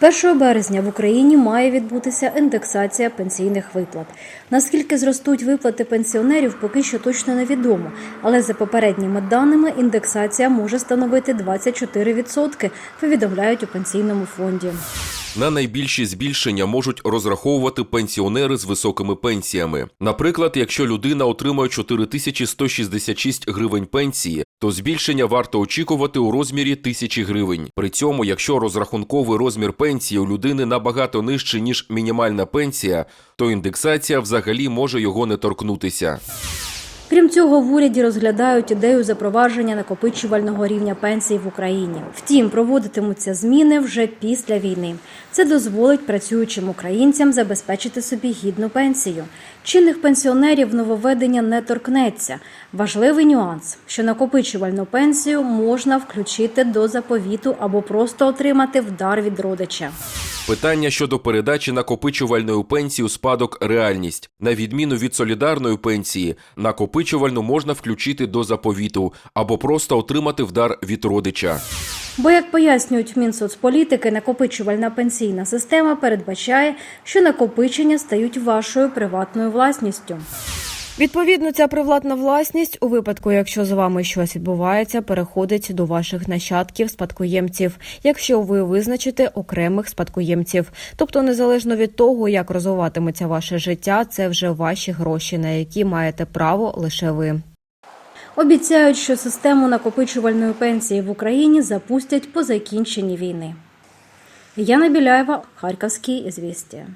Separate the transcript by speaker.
Speaker 1: З 1 березня в Україні має відбутися індексація пенсійних виплат. Наскільки зростуть виплати пенсіонерів, поки що точно невідомо. Але за попередніми даними індексація може становити 24%, повідомляють у пенсійному фонді.
Speaker 2: На найбільші збільшення можуть розраховувати пенсіонери з високими пенсіями. Наприклад, якщо людина отримує 4166 гривень пенсії, то збільшення варто очікувати у розмірі тисячі гривень. При цьому, якщо розрахунковий розмір пенсії у людини набагато нижчий ніж мінімальна пенсія, то індексація взагалі може його не торкнутися.
Speaker 1: Крім цього, в уряді розглядають ідею запровадження накопичувального рівня пенсій в Україні. Втім, проводитимуться зміни вже після війни. Це дозволить працюючим українцям забезпечити собі гідну пенсію. Чинних пенсіонерів нововведення не торкнеться. Важливий нюанс, що накопичувальну пенсію можна включити до заповіту або просто отримати в дар від родича.
Speaker 2: Питання щодо передачі накопичувальної пенсії у спадок реальність. На відміну від солідарної пенсії, накопичувальну можна включити до заповіту або просто отримати вдар від родича.
Speaker 1: Бо, як пояснюють в Мінсоцполітики, накопичувальна пенсійна система передбачає, що накопичення стають вашою приватною власністю.
Speaker 3: Відповідно, ця приватна власність у випадку, якщо з вами щось відбувається, переходить до ваших нащадків, спадкоємців, якщо ви визначите окремих спадкоємців. Тобто, незалежно від того, як розвиватиметься ваше життя, це вже ваші гроші, на які маєте право лише ви.
Speaker 1: Обіцяють, що систему накопичувальної пенсії в Україні запустять по закінченні війни. Яна Біляєва, Харківські звістя.